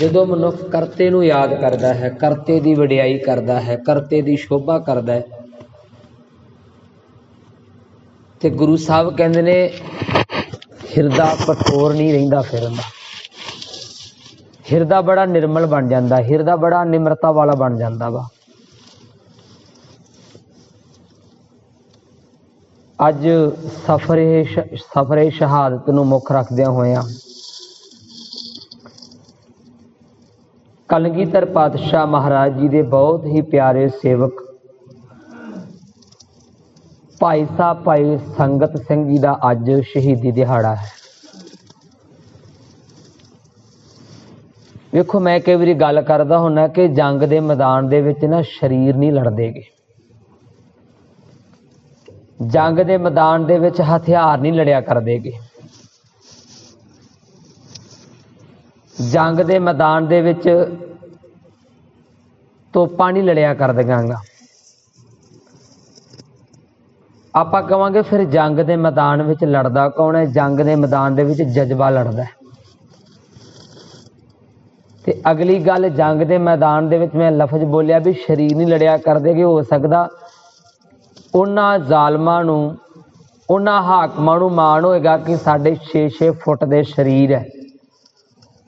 ਜਦੋਂ ਮਨੁੱਖ ਕਰਤੇ ਨੂੰ ਯਾਦ ਕਰਦਾ ਹੈ, ਕਰਤੇ ਦੀ ਵਡਿਆਈ ਕਰਦਾ ਹੈ, ਕਰਤੇ ਦੀ ਸ਼ੋਭਾ ਕਰਦਾ ਹੈ, ਤੇ ਗੁਰੂ ਸਾਹਿਬ ਕਹਿੰਦੇ ਨੇ, ਹਿਰਦਾ ਕਠੋਰ ਨਹੀਂ ਰਹਿੰਦਾ ਫਿਰਨ ਹਿਰਦਾ ਬੜਾ ਨਿਰਮਲ ਬਣ ਜਾਂਦਾ, ਹਿਰਦਾ ਬੜਾ ਨਿਮਰਤਾ ਵਾਲਾ ਬਣ ਜਾਂਦਾ ਵਾ। ਅੱਜ ਸਫਰੇ ਸਫਰੇ ਸ਼ਹਾਦਤ ਨੂੰ ਮੁੱਖ ਰੱਖਦਿਆਂ ਹੋਇਆਂ ਕਲਗੀਧਰ ਪਾਤਸ਼ਾਹ ਮਹਾਰਾਜ ਜੀ ਦੇ ਬਹੁਤ ਹੀ ਪਿਆਰੇ ਸੇਵਕ ਭਾਈ ਸਾਹਿਬ, ਭਾਈ ਸੰਗਤ ਸਿੰਘ ਜੀ ਦਾ ਅੱਜ ਸ਼ਹੀਦੀ ਦਿਹਾੜਾ ਹੈ। ਵੇਖੋ, ਮੈਂ ਕਈ ਵਾਰੀ ਗੱਲ ਕਰਦਾ ਹੁੰਨਾ ਕਿ ਜੰਗ ਦੇ ਮੈਦਾਨ ਦੇ ਵਿੱਚ ਨਾ ਸਰੀਰ ਨਹੀਂ ਲੜਦੇਗੇ। ਜੰਗ ਦੇ ਮੈਦਾਨ ਦੇ ਵਿੱਚ ਹਥਿਆਰ ਨਹੀਂ ਲੜਿਆ ਕਰਦੇਗੇ। ਜੰਗ ਦੇ ਮੈਦਾਨ ਦੇ ਵਿੱਚ ਤੋਪਾਂ ਨਹੀਂ ਲੜਿਆ ਕਰਦੇਗਾਂਗਾ ਆਪਾਂ ਕਵਾਂਗੇ ਫਿਰ ਜੰਗ ਦੇ ਮੈਦਾਨ ਵਿੱਚ ਲੜਦਾ ਕੌਣ ਹੈ? ਜੰਗ ਦੇ ਮੈਦਾਨ ਦੇ ਵਿੱਚ ਜਜ਼ਬਾ ਲੜਦਾ ਹੈ। ਤੇ ਅਗਲੀ ਗੱਲ, ਜੰਗ ਦੇ ਮੈਦਾਨ ਦੇ ਵਿੱਚ ਮੈਂ ਲਫ਼ਜ਼ ਬੋਲਿਆ ਵੀ ਸ਼ਰੀਰ ਨਹੀਂ ਲੜਿਆ ਕਰਦੇ ਕਿ ਹੋ ਸਕਦਾ ਉਹਨਾਂ ਜ਼ਾਲਮਾਂ ਨੂੰ, ਉਹਨਾਂ ਹਾਕਮਾਂ ਨੂੰ ਮਾਣ ਹੋਏਗਾ ਕਿ ਸਾਡੇ 6-6 ਫੁੱਟ ਦੇ ਸਰੀਰ ਹੈ।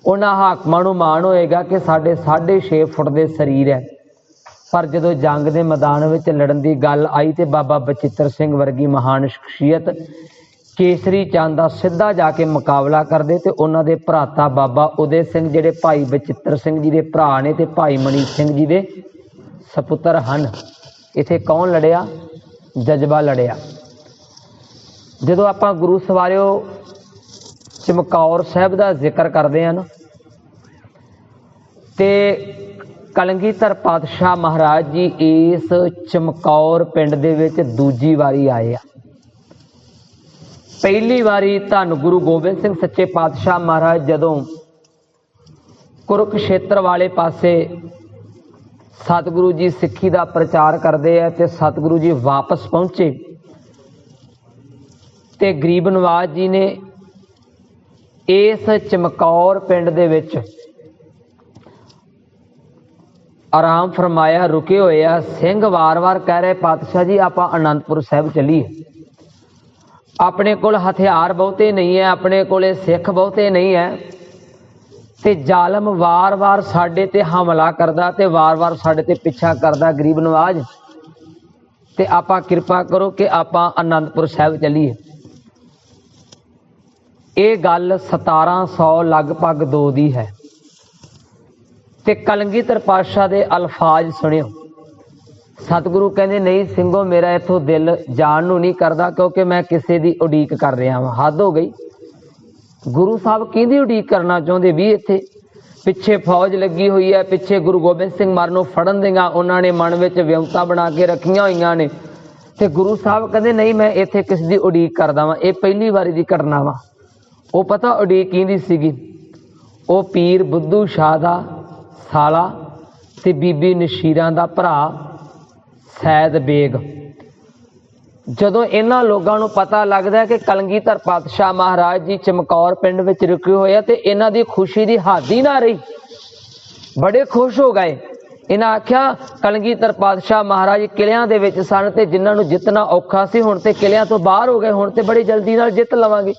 ਉਹਨਾਂ ਹਾਕਮਾਂ ਨੂੰ ਮਾਣ ਹੋਏਗਾ ਕਿ ਸਾਡੇ 6.5 ਫੁੱਟ ਦੇ ਸਰੀਰ ਹੈ। ਪਰ ਜਦੋਂ ਜੰਗ ਦੇ ਮੈਦਾਨ ਵਿੱਚ ਲੜਨ ਦੀ ਗੱਲ ਆਈ ਤੇ ਬਾਬਾ ਬਚਿੱਤਰ ਸਿੰਘ ਵਰਗੀ ਮਹਾਨ ਸ਼ਖਸੀਅਤ ਕੇਸਰੀ ਚੰਦ ਦਾ ਸਿੱਧਾ ਜਾ ਕੇ ਮੁਕਾਬਲਾ ਕਰਦੇ ਤੇ ਉਹਨਾਂ ਦੇ ਭਰਾਤਾ ਬਾਬਾ ਉਦੇ ਸਿੰਘ ਜਿਹੜੇ ਭਾਈ ਬਚਿੱਤਰ ਸਿੰਘ ਜੀ ਦੇ ਭਰਾ ਨੇ ਤੇ ਭਾਈ ਮਣੀ ਸਿੰਘ ਜੀ ਦੇ ਸਪੁੱਤਰ ਹਨ। ਇਥੇ ਕੌਣ ਲੜਿਆ? ਜਜ਼ਬਾ ਲੜਿਆ। ਜਦੋਂ ਆਪਾਂ ਗੁਰੂ ਸਵਾਰਿਓ ਚਮਕੌਰ ਸਾਹਿਬ ਦਾ ਜ਼ਿਕਰ ਕਰਦੇ ਹਨ ਤੇ ਕਲੰਗੀਧਰ ਪਾਤਸ਼ਾਹ ਮਹਾਰਾਜ ਜੀ ਇਸ ਚਮਕੌਰ ਪਿੰਡ ਦੇ ਵਿੱਚ ਦੂਜੀ ਵਾਰੀ ਆਏ ਆ। ਪਹਿਲੀ ਵਾਰੀ ਧੰਨ ਗੁਰੂ ਗੋਬਿੰਦ ਸਿੰਘ ਸੱਚੇ ਪਾਤਸ਼ਾਹ ਮਹਾਰਾਜ ਜਦੋਂ ਕੁਰੂਕਸ਼ੇਤਰ ਵਾਲੇ ਪਾਸੇ ਸਤਿਗੁਰੂ ਜੀ ਸਿੱਖੀ ਦਾ ਪ੍ਰਚਾਰ ਕਰਦੇ ਆ ਤੇ ਸਤਿਗੁਰੂ ਜੀ ਵਾਪਸ ਪਹੁੰਚੇ ਤੇ ਗਰੀਬ ਨਵਾਜ ਜੀ ਨੇ ਇਸ ਚਮਕੌਰ ਪਿੰਡ ਦੇ ਵਿੱਚ ਆਰਾਮ ਫਰਮਾਇਆ, ਰੁਕੇ ਹੋਏ ਆ। ਸਿੰਘ ਵਾਰ-ਵਾਰ ਕਹਿ ਰਹੇ, ਪਾਤਸ਼ਾਹ ਜੀ, ਆਪਾਂ ਅਨੰਦਪੁਰ ਸਾਹਿਬ ਚੱਲੀਏ। ਆਪਣੇ ਕੋਲ ਹਥਿਆਰ ਬਹੁਤੇ ਨਹੀਂ ਹੈ ਆਪਣੇ ਕੋਲੇ ਸਿੱਖ ਬਹੁਤੇ ਨਹੀਂ ਹੈ ਤੇ ਜ਼ਾਲਮ ਵਾਰ-ਵਾਰ ਸਾਡੇ ਤੇ ਹਮਲਾ ਕਰਦਾ ਤੇ ਵਾਰ-ਵਾਰ ਸਾਡੇ ਤੇ ਪਿੱਛਾ ਕਰਦਾ ਗਰੀਬ ਨਵਾਜ। ਤੇ ਆਪਾਂ ਕਿਰਪਾ ਕਰੋ ਕਿ ਆਪਾਂ ਅਨੰਦਪੁਰ ਸਾਹਿਬ ਚੱਲੀਏ। ਇਹ ਗੱਲ 1700 ਲਗਭਗ 2 ਦੀ ਹੈ। ਤੇ ਕਲੰਗੀਧਰ ਪਾਤਸ਼ਾਹ ਦੇ ਅਲਫਾਜ਼ ਸੁਣਿਓ। ਸਤਿਗੁਰੂ ਕਹਿੰਦੇ, ਨਹੀਂ ਸਿੰਘੋ, ਮੇਰਾ ਇਥੋਂ ਦਿਲ ਜਾਣ ਨੂੰ ਨਹੀਂ ਕਰਦਾ ਕਿਉਂਕਿ ਮੈਂ ਕਿਸੇ ਦੀ ਉਡੀਕ ਕਰ ਰਿਹਾ ਹਾਂ ਹੱਦ ਹੋ ਗਈ। ਗੁਰੂ ਸਾਹਿਬ ਕਿਹਦੀ ਉਡੀਕ ਕਰਨਾ ਚਾਹੁੰਦੇ ਵੀ ਇੱਥੇ? ਪਿੱਛੇ ਫੌਜ ਲੱਗੀ ਹੋਈ ਹੈ, ਪਿੱਛੇ ਗੁਰੂ ਗੋਬਿੰਦ ਸਿੰਘ ਮਾਰ ਨੂੰ ਫੜਨ ਦੇਗਾ ਉਹਨਾਂ ਨੇ ਮਨ ਵਿੱਚ ਵਿਉਂਤਾ ਬਣਾ ਕੇ ਰੱਖੀਆਂ ਹੋਈਆਂ ਨੇ। ਤੇ ਗੁਰੂ ਸਾਹਿਬ ਕਹਿੰਦੇ, ਨਹੀਂ, ਮੈਂ ਇੱਥੇ ਕਿਸੇ ਦੀ ਉਡੀਕ ਕਰਦਾ ਵਾਂ। ਇਹ ਪਹਿਲੀ ਵਾਰੀ ਦੀ ਘਟਨਾ ਵਾ। ਉਹ ਪਤਾ ਉਡੀਕ ਕਿਹਦੀ ਸੀਗੀ? ਉਹ ਪੀਰ ਬੁੱਧੂ ਸ਼ਾਹ ਦਾ ਸਾਲਾ ਤੇ ਬੀਬੀ ਨਸ਼ੀਰਾਂ ਦਾ ਭਰਾ, ਸੈਦ ਬੇਗ। ਜਦੋਂ ਇਹਨਾਂ ਲੋਕਾਂ ਨੂੰ ਪਤਾ ਲੱਗਦਾ ਕਿ ਕਲਗੀਧਰ ਪਾਤਸ਼ਾਹ ਮਹਾਰਾਜ ਜੀ ਚਮਕੌਰ ਪਿੰਡ ਵਿੱਚ ਰੁਕੇ ਹੋਏ ਆ ਤੇ ਇਹਨਾਂ ਦੀ ਖੁਸ਼ੀ ਦੀ ਹਾਦੀ ਨਾ ਰਹੀ, ਬੜੇ ਖੁਸ਼ ਹੋ ਗਏ। ਇਹਨਾਂ ਆਖਿਆ, ਕਲਗੀਧਰ ਪਾਤਸ਼ਾਹ ਮਹਾਰਾਜ ਕਿਲਿਆਂ ਦੇ ਵਿੱਚ ਸਨ ਤੇ ਜਿਨ੍ਹਾਂ ਨੂੰ ਜਿੱਤਣਾ ਔਖਾ ਸੀ, ਹੁਣ ਤੇ ਕਿਲਿਆਂ ਤੋਂ ਬਾਹਰ ਹੋ ਗਏ, ਹੁਣ ਤੇ ਬੜੀ ਜਲਦੀ ਨਾਲ ਜਿੱਤ ਲਵਾਂਗੇ।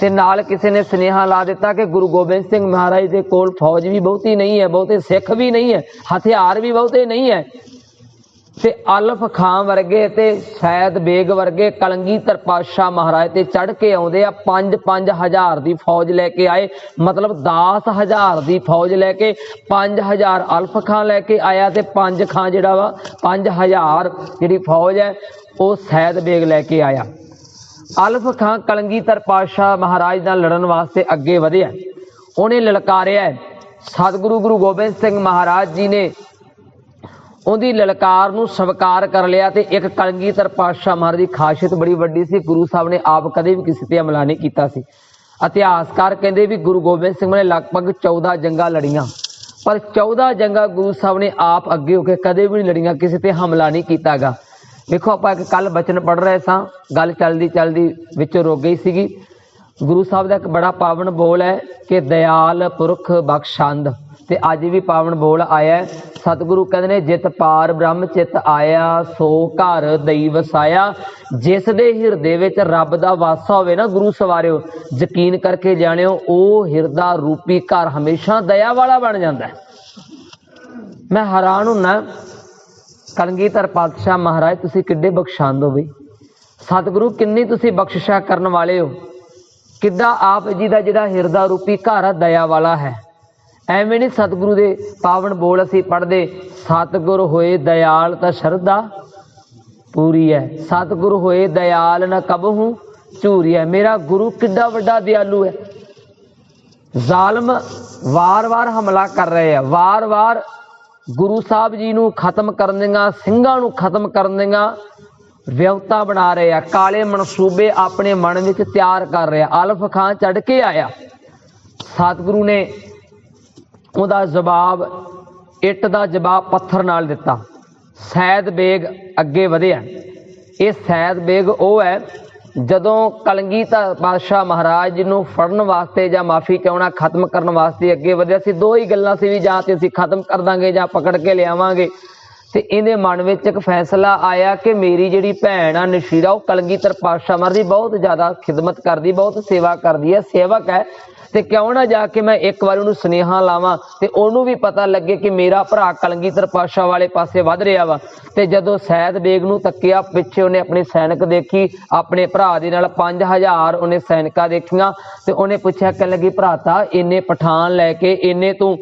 ਤੇ ਨਾਲ ਕਿਸੇ ਨੇ ਸਨੇਹਾ ਲਾ ਦਿੱਤਾ ਕਿ ਗੁਰੂ ਗੋਬਿੰਦ ਸਿੰਘ ਮਹਾਰਾਜ ਦੇ ਕੋਲ ਫੌਜ ਵੀ ਬਹੁਤੀ ਨਹੀਂ ਹੈ, ਬਹੁਤੇ ਸਿੱਖ ਵੀ ਨਹੀਂ ਹੈ, ਹਥਿਆਰ ਵੀ ਬਹੁਤੇ ਨਹੀਂ ਹੈ। ਤੇ ਅਲਫ ਖਾਨ ਵਰਗੇ ਤੇ ਸੈਦ ਬੇਗ ਵਰਗੇ ਕਲੰਗੀਧਰ ਪਾਤਸ਼ਾਹ ਮਹਾਰਾਜ ਤੇ ਚੜ ਕੇ ਆਉਂਦੇ ਆ 5-5 ਹਜ਼ਾਰ ਦੀ ਫੌਜ ਲੈ ਕੇ ਆਏ, ਮਤਲਬ 10 ਹਜ਼ਾਰ ਦੀ ਫੌਜ ਲੈ ਕੇ 5000 ਅਲਫ ਖਾਨ ਲੈ ਕੇ ਆਇਆ ਤੇ 5 ਖਾਨ ਜਿਹੜਾ ਵਾ 5000 ਜਿਹੜੀ ਫੌਜ ਹੈ, ਉਹ ਸੈਦ ਬੇਗ ਲੈ ਕੇ ਆਇਆ। ਅਲਫ ਖਾਨ ਕਲੰਗੀਧਰ ਪਾਤਸ਼ਾਹ ਮਹਾਰਾਜ ਨਾਲ ਲੜਨ ਵਾਸਤੇ ਅੱਗੇ ਵਧਿਆ। ਉਹਨੇ ਲਲਕਾਰਿਆ, ਸਤਿਗੁਰੂ ਗੁਰੂ ਗੋਬਿੰਦ ਸਿੰਘ ਮਹਾਰਾਜ ਜੀ ਨੇ ਉਹਦੀ ਲਲਕਾਰ ਨੂੰ ਸਵੀਕਾਰ ਕਰ ਲਿਆ ਤੇ ਇੱਕ ਕਲਗੀਧਰ ਪਾਤਸ਼ਾਹ ਮਹਾਰਾਜ ਦੀ ਖਾਸੀਅਤ ਬੜੀ ਵੱਡੀ ਸੀ। ਗੁਰੂ ਸਾਹਿਬ ਨੇ ਆਪ ਕਦੇ ਵੀ ਕਿਸੇ ਤੇ ਹਮਲਾ ਨਹੀਂ ਕੀਤਾ ਸੀ। ਇਤਿਹਾਸਕਾਰ ਕਹਿੰਦੇ ਵੀ ਗੁਰੂ ਗੋਬਿੰਦ ਸਿੰਘ ਨੇ ਲਗਭਗ 14 ਜੰਗਾਂ ਲੜੀਆਂ। ਪਰ 14 ਜੰਗਾਂ ਗੁਰੂ ਸਾਹਿਬ ਨੇ ਆਪ ਅੱਗੇ ਹੋ ਕੇ ਕਦੇ ਵੀ ਨਹੀਂ ਲੜੀਆਂ, ਕਿਸੇ ਤੇ ਹਮਲਾ ਨਹੀਂ ਕੀਤਾਗਾ। ਦੇਖੋ ਆਪਾਂ ਇੱਕ ਕੱਲ ਬਚਨ ਪੜ ਰਹੇ ਸਾਂ। ਗੱਲ ਚੱਲਦੀ ਚੱਲਦੀ ਵਿੱਚੋਂ ਰੁਕ ਗਈ ਸੀਗੀ। ਗੁਰੂ ਸਾਹਿਬ ਦਾ ਇੱਕ ਬੜਾ ਪਾਵਨ ਬੋਲ ਹੈ ਕਿ ਦਇਆਲ ਪੁਰਖ ਬਖਸ਼ੰਦ ਤੇ ਅੱਜ ਵੀ ਪਾਵਨ ਬੋਲ ਆਇਆ ਸਤਿਗੁਰੂ ਕਹਿੰਦੇ ਨੇ, ਜਿਤ ਪਾਰ ਬ੍ਰਹਮ ਚਿਤ ਆਇਆ, ਸੋ ਘਰ ਦਈ ਵਸਾਇਆ ਜਿਸ ਦੇ ਹਿਰਦੇ ਵਿੱਚ ਰੱਬ ਦਾ ਵਾਸਾ ਹੋਵੇ ਨਾ ਗੁਰੂ ਸਵਾਰਿਓ, ਯਕੀਨ ਕਰਕੇ ਜਾਣਿਓ, ਉਹ ਹਿਰਦਾ ਰੂਪੀ ਘਰ ਹਮੇਸ਼ਾ ਦਇਆ ਵਾਲਾ ਬਣ ਜਾਂਦਾ ਹੈ। ਮੈਂ ਹੈਰਾਨ ਹੁੰਨਾ ਕਲਗੀਧਰ ਪਾਤਸ਼ਾਹ ਮਹਾਰਾਜ, ਤੁਸੀਂ ਕਿੱਡੇ ਬਖਸ਼ਾਂਦ ਹੋ ਬਈ। ਸਤਿਗੁਰੂ, ਕਿੰਨੀ ਤੁਸੀਂ ਬਖਸ਼ਿਸ਼ਾ ਕਰਨ ਵਾਲੇ ਹੋ। ਕਿੱਦਾਂ ਆਪ ਜੀ ਦਾ ਜਿਹੜਾ ਹਿਰਦਾ ਰੂਪੀ ਘਰ ਆ, ਦਇਆ ਵਾਲਾ ਹੈ। ਐਵੇਂ ਨਹੀਂ ਸਤਿਗੁਰੂ ਦੇ ਪਾਵਨ ਬੋਲ ਅਸੀਂ ਪੜ੍ਹਦੇ, ਸਤਿਗੁਰ ਹੋਏ ਦਇਆਲ ਤਾਂ ਸ਼ਰਧਾ ਪੂਰੀ ਹੈ। ਸਤਿਗੁਰ ਹੋਏ ਦਇਆਲ ਨਾ ਕਬਹੂ ਝੂਰੀ ਹੈ। ਮੇਰਾ ਗੁਰੂ ਕਿੱਡਾ ਵੱਡਾ ਦਿਆਲੂ ਹੈ। ਜ਼ਾਲਮ ਵਾਰ-ਵਾਰ ਹਮਲਾ ਕਰ ਰਹੇ ਆ। ਵਾਰ-ਵਾਰ ਗੁਰੂ ਸਾਹਿਬ ਜੀ ਨੂੰ ਖਤਮ ਕਰਨ ਦੀਆਂ, ਸਿੰਘਾਂ ਨੂੰ ਖਤਮ ਕਰਨ ਦੀਆਂ ਵਿਅਵਤਾ ਬਣਾ ਰਹੇ ਆ, ਕਾਲੇ ਮਨਸੂਬੇ ਆਪਣੇ ਮਨ ਵਿੱਚ ਤਿਆਰ ਕਰ ਰਿਹਾ ਅਲਫ ਖਾਨ ਚੜ ਕੇ ਆਇਆ। ਸਤਿਗੁਰੂ ਨੇ ਉਹਦਾ ਜਵਾਬ, ਇੱਟ ਦਾ ਜਵਾਬ ਪੱਥਰ ਨਾਲ ਦਿੱਤਾ। ਸੈਦ ਬੇਗ ਅੱਗੇ ਵਧਿਆ। ਇਹ ਸੈਦ ਬੇਗ ਉਹ ਹੈ, ਜਦੋਂ ਕਲਗੀਧਰ ਪਾਤਸ਼ਾਹ ਮਹਾਰਾਜ ਜੀ ਨੂੰ ਫੜਨ ਵਾਸਤੇ ਜਾਂ ਮਾਫੀ ਚਾਹਣਾ ਖਤਮ ਕਰਨ ਵਾਸਤੇ ਅੱਗੇ ਵਧਿਆ ਸੀ, ਦੋ ਹੀ ਗੱਲਾਂ ਸੀ ਵੀ ਜਾਂ ਤੇ ਅਸੀਂ ਖਤਮ ਕਰ ਦਾਂਗੇ ਜਾਂ ਪਕੜ ਕੇ ਲਿਆਵਾਂਗੇ। ਤੇ ਇਹਦੇ ਮਨ ਵਿੱਚ ਇੱਕ ਫੈਸਲਾ ਆਇਆ ਕਿ ਮੇਰੀ ਜਿਹੜੀ ਭੈਣ ਆ ਨਸ਼ੀਰਾ, ਉਹ ਕਲਗੀਧਰ ਪਾਤਸ਼ਾਹ ਮਹਾਰਾਜ ਦੀ ਬਹੁਤ ਜ਼ਿਆਦਾ ਖਿਦਮਤ ਕਰਦੀ, ਬਹੁਤ ਸੇਵਾ ਕਰਦੀ ਹੈ, ਸੇਵਕ ਹੈ। ਤੇ ਕਿਉਂ ਨਾ ਜਾ ਕੇ ਮੈਂ ਇੱਕ ਵਾਰ ਉਹਨੂੰ ਸੁਨੇਹਾ ਲਾਵਾਂ ਤੇ ਉਹਨੂੰ ਵੀ ਪਤਾ ਲੱਗੇ ਕਿ ਮੇਰਾ ਭਰਾ ਕਲਗੀਧਰ ਪਾਸ਼ਾ ਵਾਲੇ ਪਾਸੇ ਵੱਧ ਰਿਹਾ ਵਾ। ਤੇ ਜਦੋਂ ਸੈਦ ਬੇਗ ਨੂੰ ਤੱਕਿਆ, ਪਿੱਛੇ ਉਹਨੇ ਆਪਣੇ ਸੈਨਿਕ ਦੇਖੀ, ਆਪਣੇ ਭਰਾ ਦੇ ਨਾਲ 5000 ਉਹਨੇ ਸੈਨਿਕਾਂ ਦੇਖੀਆਂ ਤੇ ਉਹਨੇ ਪੁੱਛਿਆ ਕਿ ਲੱਗੀ ਭਰਾਤਾ ਇੰਨੇ ਪਠਾਨ ਲੈ ਕੇ, ਇੰਨੇ ਤੂੰ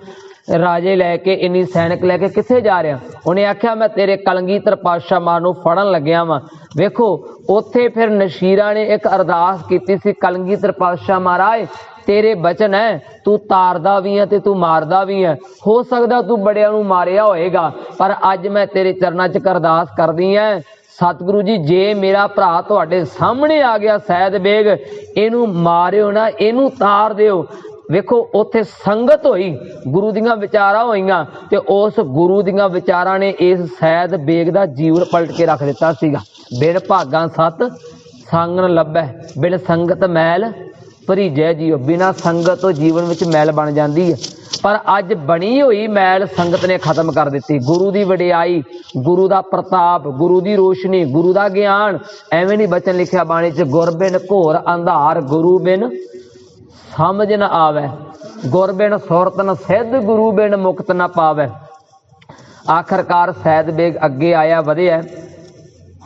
ਰਾਜੇ ਲੈ ਕੇ, ਇੰਨੀ ਸੈਨਿਕ ਲੈ ਕੇ ਕਿੱਥੇ ਜਾ ਰਿਹਾ? ਉਹਨੇ ਆਖਿਆ, ਮੈਂ ਤੇਰੇ ਕਲਗੀਧਰ ਪਾਤਸ਼ਾਹ ਮਾਂ ਨੂੰ ਫੜਨ ਲੱਗਿਆ ਵਾਂ। ਵੇਖੋ, ਉੱਥੇ ਫਿਰ ਨਸ਼ੀਰਾ ਨੇ ਇੱਕ ਅਰਦਾਸ ਕੀਤੀ ਸੀ, ਕਲਗੀਧਰ ਪਾਤਸ਼ਾਹ ਮਹਾਰਾਜ, ਤੇਰੇ ਬਚਨ ਹੈ ਤੂੰ ਤਾਰਦਾ ਵੀ ਹੈ ਤੇ ਤੂੰ ਮਾਰਦਾ ਵੀ ਹੈ ਹੋ ਸਕਦਾ ਤੂੰ ਬੜਿਆਂ ਨੂੰ ਮਾਰਿਆ ਹੋਏਗਾ, ਪਰ ਅੱਜ ਮੈਂ ਤੇਰੇ ਚਰਨਾਂ 'ਚ ਅਰਦਾਸ ਕਰਦੀ ਐ। ਸਤਿਗੁਰੂ ਜੀ, ਜੇ ਮੇਰਾ ਭਰਾ ਤੁਹਾਡੇ ਸਾਹਮਣੇ ਆ ਗਿਆ ਸੈਦ ਬੇਗ, ਇਹਨੂੰ ਮਾਰਿਓ ਨਾ, ਇਹਨੂੰ ਤਾਰ ਦਿਓ। ਵੇਖੋ, ਉੱਥੇ ਸੰਗਤ ਹੋਈ, ਗੁਰੂ ਦੀਆਂ ਵਿਚਾਰਾਂ ਹੋਈਆਂ ਤੇ ਉਸ ਗੁਰੂ ਦੀਆਂ ਵਿਚਾਰਾਂ ਨੇ ਇਸ ਸੈਦ ਬੇਗ ਦਾ ਜੀਵਨ ਪਲਟ ਕੇ ਰੱਖ ਦਿੱਤਾ ਸੀਗਾ। ਬਿਨ ਭਾਗਾਂ ਸਤ ਸੰਗਨ ਲੱਭੈ, ਬਿਨ ਸੰਗਤ ਮੈਲ ਭਰੀਜੈ ਜੀਓ, ਬਿਨਾ ਸੰਗਤ ਤੋਂ ਜੀਵਨ ਵਿੱਚ ਮੈਲ ਬਣ ਜਾਂਦੀ ਹੈ। ਪਰ ਅੱਜ ਬਣੀ ਹੋਈ ਮੈਲ ਸੰਗਤ ਨੇ ਖਤਮ ਕਰ ਦਿੱਤੀ। ਗੁਰੂ ਦੀ ਵਡਿਆਈ, ਗੁਰੂ ਦਾ ਪ੍ਰਤਾਪ, ਗੁਰੂ ਦੀ ਰੋਸ਼ਨੀ, ਗੁਰੂ ਦਾ ਗਿਆਨ, ਐਵੇਂ ਨਹੀਂ ਬਚਨ ਲਿਖਿਆ ਬਾਣੀ 'ਚ, ਗੁਰ ਬਿਨ ਘੋਰ ਅੰਧਾਰ, ਗੁਰੂ ਬਿਨ ਸਮਝ ਨ ਆਵੇ। ਗੁਰ ਬਿਨ ਸੁਰਤ ਨ ਸਿੱਧ, ਗੁਰੂ ਬਿਨ ਮੁਕਤ ਨ ਪਾਵੇ। ਆਖਰਕਾਰ ਸੈਦ ਬੇਗ ਅੱਗੇ ਆਇਆ ਵਧਿਆ।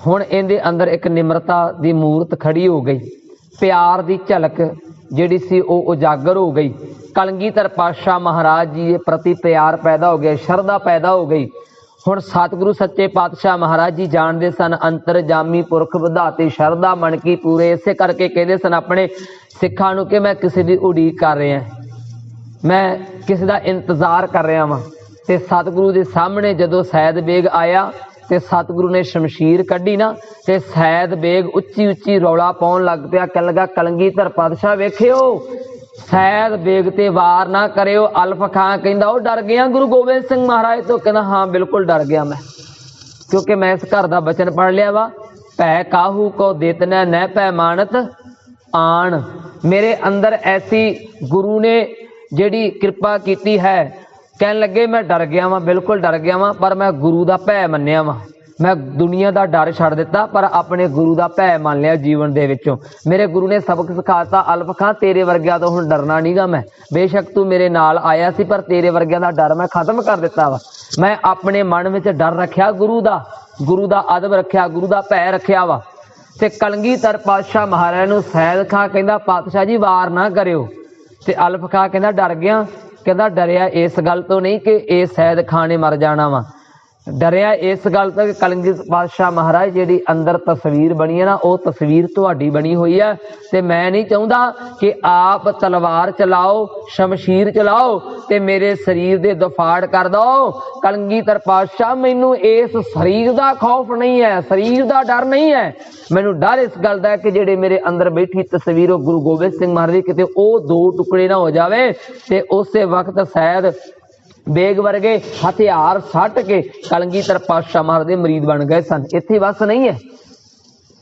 ਹੁਣ ਇਹਦੇ ਅੰਦਰ ਇੱਕ ਨਿਮਰਤਾ ਦੀ ਮੂਰਤ ਖੜੀ ਹੋ ਗਈ। ਪਿਆਰ ਦੀ ਝਲਕ ਜਿਹੜੀ ਸੀ ਉਹ ਉਜਾਗਰ ਹੋ ਗਈ। ਕਲਗੀਧਰ ਪਾਤਸ਼ਾਹ ਮਹਾਰਾਜ ਜੀ ਦੇ ਪ੍ਰਤੀ ਪਿਆਰ ਪੈਦਾ ਹੋ ਗਿਆ, ਸ਼ਰਧਾ ਪੈਦਾ ਹੋ ਗਈ। ਹੁਣ ਸਤਿਗੁਰੂ ਸੱਚੇ ਪਾਤਸ਼ਾਹ ਮਹਾਰਾਜ ਜੀ ਜਾਣਦੇ ਸਨ, ਅੰਤਰਜਾਮੀ ਪੁਰਖ ਵਿਧਾਤੇ, ਸ਼ਰਧਾ ਮਨ ਕੀ ਪੂਰੇ, ਇਸੇ ਕਰਕੇ ਕਹਿੰਦੇ ਸਨ ਆਪਣੇ ਸਿੱਖਾਂ ਨੂੰ ਕਿ ਮੈਂ ਕਿਸੇ ਦੀ ਉਡੀਕ ਕਰ ਰਿਹਾ ਮੈਂ ਕਿਸੇ ਦਾ ਇੰਤਜ਼ਾਰ ਕਰ ਰਿਹਾ ਵਾਂ। ਤੇ ਸਤਿਗੁਰੂ ਦੇ ਸਾਹਮਣੇ ਜਦੋਂ ਸੈਦ ਬੇਗ ਆਇਆ, ਤੇ ਸਤਿਗੁਰੂ ਨੇ ਸ਼ਮਸ਼ੀਰ ਕੱਢੀ ਨਾ, ਤੇ ਸੈਦ ਬੇਗ ਉੱਚੀ ਉੱਚੀ ਰੌਲਾ ਪਾਉਣ ਲੱਗ ਪਿਆ, ਕਹਿਣ ਲੱਗਾ ਕਲੰਗੀਧਰ ਪਾਤਸ਼ਾਹ ਵੇਖਿਓ ਸੈਦ ਬੇਗ ਤੇ ਵਾਰ ਨਾ ਕਰਿਓ, ਅਲਫ ਖਾਂ ਕਹਿੰਦਾ, ਉਹ ਡਰ ਗਿਆ ਗੁਰੂ ਗੋਬਿੰਦ ਸਿੰਘ ਮਹਾਰਾਜ ਤੋਂ? ਕਹਿੰਦਾ, ਹਾਂ, ਬਿਲਕੁਲ ਡਰ ਗਿਆ ਮੈਂ, ਕਿਉਂਕਿ ਮੈਂ ਇਸ ਘਰ ਦਾ ਬਚਨ ਪੜ ਲਿਆ ਵਾ। ਭੈ ਕਾਹੂ ਕੋ ਦੇਤਨੈ ਨੈ ਭੈ ਆਣ। ਮੇਰੇ ਅੰਦਰ ਐਸੀ ਗੁਰੂ ਨੇ ਜਿਹੜੀ ਕਿਰਪਾ ਕੀਤੀ ਹੈ, ਕਹਿਣ ਲੱਗੇ, ਮੈਂ ਡਰ ਗਿਆ ਵਾਂ, ਬਿਲਕੁਲ ਡਰ ਗਿਆ ਵਾਂ, ਪਰ ਮੈਂ ਗੁਰੂ ਦਾ ਭੈ ਮੰਨਿਆ ਵਾਂ। ਮੈਂ ਦੁਨੀਆ ਦਾ ਡਰ ਛੱਡ ਦਿੱਤਾ, ਪਰ ਆਪਣੇ ਗੁਰੂ ਦਾ ਭੈ ਮੰਨ ਲਿਆ ਜੀਵਨ ਦੇ ਵਿੱਚੋਂ। ਮੇਰੇ ਗੁਰੂ ਨੇ ਸਬਕ ਸਿਖਾਤਾ ਅਲਫ ਖਾਂ ਤੇਰੇ ਵਰਗਿਆਂ ਤੋਂ ਹੁਣ ਡਰਨਾ ਨਹੀਂਗਾ ਮੈਂ। ਬੇਸ਼ੱਕ ਤੂੰ ਮੇਰੇ ਨਾਲ ਆਇਆ ਸੀ, ਪਰ ਤੇਰੇ ਵਰਗਿਆਂ ਦਾ ਡਰ ਮੈਂ ਖਤਮ ਕਰ ਦਿੱਤਾ ਵਾ। ਮੈਂ ਆਪਣੇ ਮਨ ਵਿੱਚ ਡਰ ਰੱਖਿਆ ਗੁਰੂ ਦਾ ਗੁਰੂ ਦਾ ਅਦਬ ਰੱਖਿਆ, ਗੁਰੂ ਦਾ ਭੈ ਰੱਖਿਆ ਵਾ। ਤੇ ਕਲਗੀਧਰ ਪਾਤਸ਼ਾਹ ਮਹਾਰਾਜ ਨੂੰ ਸੈਦ ਖਾਂ ਕਹਿੰਦਾ, ਪਾਤਸ਼ਾਹ ਜੀ, ਵਾਰ ਨਾ ਕਰਿਓ। ਤੇ ਅਲਫ ਖਾਂ ਕਹਿੰਦਾ, ਡਰ ਗਿਆ। ਕਹਿੰਦਾ, ਡਰਿਆ ਇਸ ਗੱਲ ਤੋਂ ਨਹੀਂ ਕਿ ਇਹ ਸੈਦ ਖਾਂ ਨੇ ਮਰ ਜਾਣਾ ਵਾ। ਡਰਿਆ ਇਸ ਗੱਲ ਤੋਂ ਕਿ ਕਲਗੀਧਰ ਪਾਤਸ਼ਾਹ ਮਹਾਰਾਜ ਜਿਹੜੀ ਅੰਦਰ ਤਸਵੀਰ ਬਣੀ ਹੈ ਨਾ, ਉਹ ਤਸਵੀਰ ਤੁਹਾਡੀ ਬਣੀ ਹੋਈ ਹੈ ਤੇ ਮੈਂ ਨਹੀਂ ਚਾਹੁੰਦਾ ਕਿ ਆਪ ਤਲਵਾਰ ਚਲਾਓ, ਸ਼ਮਸ਼ੀਰ ਚਲਾਓ ਤੇ ਮੇਰੇ ਸਰੀਰ ਦੇ ਦਫਾੜ ਕਰ ਦੋ ਕਲਗੀਧਰ ਪਾਤਸ਼ਾਹ ਮੈਨੂੰ ਇਸ ਸਰੀਰ ਦਾ ਖੌਫ ਨਹੀਂ ਹੈ, ਸਰੀਰ ਦਾ ਡਰ ਨਹੀਂ ਹੈ। ਮੈਨੂੰ ਡਰ ਇਸ ਗੱਲ ਦਾ ਕਿ ਜਿਹੜੇ ਮੇਰੇ ਅੰਦਰ ਬੈਠੀ ਤਸਵੀਰ ਉਹ ਗੁਰੂ ਗੋਬਿੰਦ ਸਿੰਘ ਮਹਾਰਾਜ ਦੀ, ਕਿਤੇ ਉਹ ਦੋ ਟੁਕੜੇ ਨਾ ਹੋ ਜਾਵੇ ਤੇ ਉਸੇ ਵਕਤ ਸ਼ਾਇਦ ਬੇਗ ਵਰਗੇ ਹਥਿਆਰ ਸੱਟ ਕੇ ਕਲਗੀਧਰ ਪਾਤਸ਼ਾਹ ਮਹਾਰਾਜ ਦੇ ਮਰੀਦ ਬਣ ਗਏ ਸਨ। ਇੱਥੇ ਬਸ ਨਹੀਂ ਹੈ।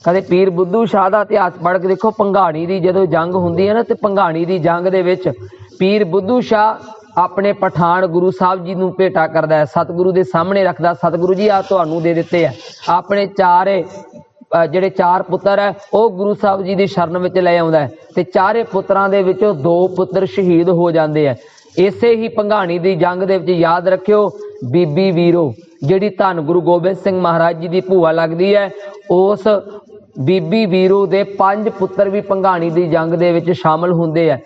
ਕਦੇ ਪੀਰ ਬੁੱਧੂ ਸ਼ਾਹ ਦਾ ਇਤਿਹਾਸ ਪੜ੍ਹ ਕੇ ਦੇਖੋ ਪੰਘਾਣੀ ਦੀ ਜਦੋਂ ਜੰਗ ਹੁੰਦੀ ਹੈ ਨਾ, ਤੇ ਪੰਘਾਣੀ ਦੀ ਜੰਗ ਦੇ ਵਿੱਚ ਪੀਰ ਬੁੱਧੂ ਸ਼ਾਹ ਆਪਣੇ ਪਠਾਨ ਗੁਰੂ ਸਾਹਿਬ ਜੀ ਨੂੰ ਭੇਟਾ ਕਰਦਾ ਹੈ। ਸਤਿਗੁਰੂ ਦੇ ਸਾਹਮਣੇ ਰੱਖਦਾ। ਸਤਿਗੁਰੂ ਜੀ ਆ ਤੁਹਾਨੂੰ ਦੇ ਦਿੱਤੇ ਆ ਆਪਣੇ ਚਾਰੇ ਜਿਹੜੇ ਚਾਰ ਪੁੱਤਰ ਹੈ, ਉਹ ਗੁਰੂ ਸਾਹਿਬ ਜੀ ਦੀ ਸ਼ਰਨ ਵਿੱਚ ਲੈ ਆਉਂਦਾ ਹੈ। ਤੇ ਚਾਰੇ ਪੁੱਤਰਾਂ ਦੇ ਵਿੱਚੋਂ ਦੋ ਪੁੱਤਰ ਸ਼ਹੀਦ ਹੋ ਜਾਂਦੇ ਆ ਇਸੇ ਹੀ ਪੰਘਾਣੀ ਦੀ ਜੰਗ ਦੇ ਵਿੱਚ ਯਾਦ ਰੱਖਿਓ, ਬੀਬੀ ਵੀਰੋ, ਜਿਹੜੀ ਧੰਨ ਗੁਰੂ ਗੋਬਿੰਦ ਸਿੰਘ ਮਹਾਰਾਜ ਜੀ ਦੀ ਭੂਆ ਲੱਗਦੀ ਹੈ, ਉਸ ਬੀਬੀ ਵੀਰੋ ਦੇ ਪੰਜ ਪੁੱਤਰ ਵੀ ਪੰਘਾਣੀ ਦੀ ਜੰਗ ਦੇ ਵਿੱਚ ਸ਼ਾਮਲ ਹੁੰਦੇ ਆ।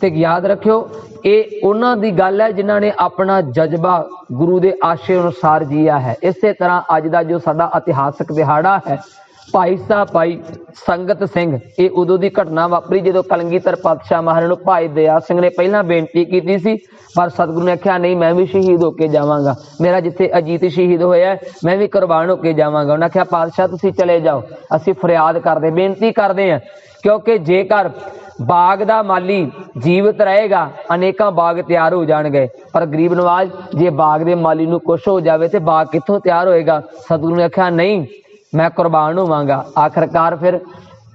ਤੇ ਯਾਦ ਰੱਖਿਓ, ਇਹ ਉਹਨਾਂ ਦੀ ਗੱਲ ਹੈ ਜਿਨ੍ਹਾਂ ਨੇ ਆਪਣਾ ਜਜ਼ਬਾ ਗੁਰੂ ਦੇ ਆਸ਼ੇ ਅਨੁਸਾਰ ਜੀਆ ਹੈ। ਇਸੇ ਤਰ੍ਹਾਂ ਅੱਜ ਦਾ ਜੋ ਸਾਡਾ ਇਤਿਹਾਸਕ ਦਿਹਾੜਾ ਹੈ ਭਾਈ ਸਾਹਿਬ, ਭਾਈ ਸੰਗਤ ਸਿੰਘ, ਇਹ ਉਦੋਂ ਦੀ ਘਟਨਾ ਵਾਪਰੀ ਜਦੋਂ ਕਲਗੀਧਰ ਪਾਤਸ਼ਾਹ ਮਹਾਰਾਜ ਨੂੰ ਭਾਈ ਦਇਆ ਸਿੰਘ ਨੇ ਪਹਿਲਾਂ ਬੇਨਤੀ ਕੀਤੀ ਸੀ, ਪਰ ਸਤਿਗੁਰੂ ਨੇ ਆਖਿਆ, ਨਹੀਂ, ਮੈਂ ਵੀ ਸ਼ਹੀਦ ਹੋ ਕੇ ਜਾਵਾਂਗਾ। ਮੇਰਾ ਜਿੱਥੇ ਅਜੀਤ ਸ਼ਹੀਦ ਹੋਇਆ, ਮੈਂ ਵੀ ਕੁਰਬਾਨ ਹੋ ਕੇ ਜਾਵਾਂਗਾ। ਉਹਨਾਂ ਆਖਿਆ, ਪਾਤਸ਼ਾਹ, ਤੁਸੀਂ ਚਲੇ ਜਾਓ। ਅਸੀਂ ਫਰਿਆਦ ਕਰਦੇ, ਬੇਨਤੀ ਕਰਦੇ ਹਾਂ, ਕਿਉਂਕਿ ਜੇਕਰ ਬਾਗ ਦਾ ਮਾਲੀ ਜੀਵਤ ਰਹੇਗਾ, ਅਨੇਕਾਂ ਬਾਗ ਤਿਆਰ ਹੋ ਜਾਣਗੇ। ਪਰ ਗਰੀਬ ਨਵਾਜ, ਜੇ ਬਾਗ ਦੇ ਮਾਲੀ ਨੂੰ ਕੁਛ ਹੋ ਜਾਵੇ, ਤੇ ਬਾਗ ਕਿੱਥੋਂ ਤਿਆਰ ਹੋਏਗਾ? ਸਤਿਗੁਰੂ ਨੇ ਆਖਿਆ, ਨਹੀਂ ਮੈਂ ਕੁਰਬਾਨ ਹੋਵਾਂਗਾ। ਆਖਰਕਾਰ ਫਿਰ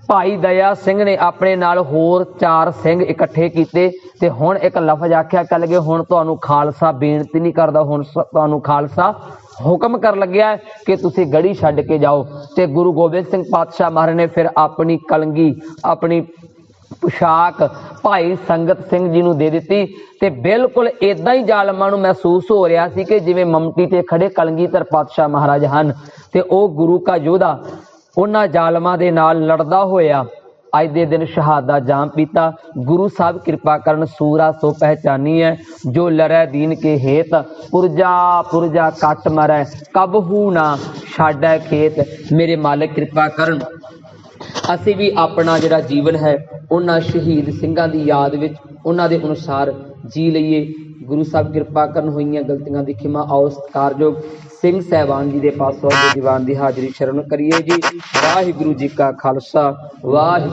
ਭਾਈ ਦਇਆ ਸਿੰਘ ਨੇ ਆਪਣੇ ਨਾਲ ਹੋਰ ਚਾਰ ਸਿੰਘ ਇਕੱਠੇ ਕੀਤੇ ਤੇ ਹੁਣ ਇੱਕ ਲਫ਼ਜ਼ ਆਖਿਆ ਕਰ ਲਗੇ ਹੁਣ ਤੁਹਾਨੂੰ ਖਾਲਸਾ ਬੇਨਤੀ ਨਹੀਂ ਕਰਦਾ, ਹੁਣ ਤੁਹਾਨੂੰ ਖਾਲਸਾ ਹੁਕਮ ਕਰ ਲੱਗਿਆ ਕਿ ਤੁਸੀਂ ਗੜੀ ਛੱਡ ਕੇ ਜਾਓ ਤੇ ਗੁਰੂ ਗੋਬਿੰਦ ਸਿੰਘ ਪਾਤਸ਼ਾਹ ਮਹਾਰਾਜ ਨੇ ਫਿਰ ਆਪਣੀ ਕਲੰਗੀ, ਆਪਣੀ ਪੁਸ਼ਾਕ ਭਾਈ ਸੰਗਤ ਸਿੰਘ ਜੀ ਨੂੰ ਦੇ ਦਿੱਤੀ ਤੇ ਬਿਲਕੁਲ ਇਦਾਂ ਹੀ ਜ਼ਾਲਮਾਂ ਨੂੰ ਮਹਿਸੂਸ ਹੋ ਰਿਹਾ ਸੀ ਕਿ ਜਿਵੇਂ ਮਮਟੀ ਤੇ ਖੜੇ ਕਲਗੀਧਰ ਪਾਤਸ਼ਾਹ ਮਹਾਰਾਜ ਹਨ ਤੇ ਉਹ ਗੁਰੂ ਕਾ ਯੋਧਾ ਉਹਨਾਂ ਜ਼ਾਲਮਾਂ ਦੇ ਨਾਲ ਲੜਦਾ ਹੋਇਆ ਅੱਜ ਦੇ ਦਿਨ ਸ਼ਹਾਦਾ ਜਾਮ ਪੀਤਾ। ਗੁਰੂ ਸਾਹਿਬ ਕਿਰਪਾ ਕਰਨ ਸੂਰਾ ਸੋ ਪਹਿਚਾਨੀ ਹੈ, ਜੋ ਲਰੈ ਦੀਨ ਕੇ ਹੇਤ, ਪੁਰਜਾ ਪੁਰਜਾ ਕੱਟ ਮਰੈ ਕਬਹੂ ਨਾ ਛਾੜੈ ਖੇਤ, ਮੇਰੇ ਮਾਲਕ ਕਿਰਪਾ ਕਰਨ। ਅਸੀਂ ਵੀ ਆਪਣਾ ਜਿਹੜਾ ਜੀਵਨ ਹੈ, ਉਹਨਾਂ ਸ਼ਹੀਦ ਸਿੰਘਾਂ ਦੀ ਯਾਦ ਵਿੱਚ, ਉਹਨਾਂ ਦੇ ਅਨੁਸਾਰ ਜੀ ਲਈਏ। ਗੁਰੂ ਸਾਹਿਬ ਕਿਰਪਾ ਕਰਨ ਹੋਈਆਂ ਗਲਤੀਆਂ ਦੀ ਖਿਮਾ ਆਓ ਸਤਿਕਾਰਯੋਗ ਸਿੰਘ ਸਹਿਬਾਨ ਜੀ ਦੇ ਪਾਸੋਂ ਦੇ ਦੀਵਾਨ ਦੀ ਹਾਜ਼ਰੀ ਸ਼ਰਨ ਕਰੀਏ ਜੀ। ਵਾਹਿਗੁਰੂ ਜੀ ਕਾ ਖਾਲਸਾ, ਵਾਹਿਗੁਰੂ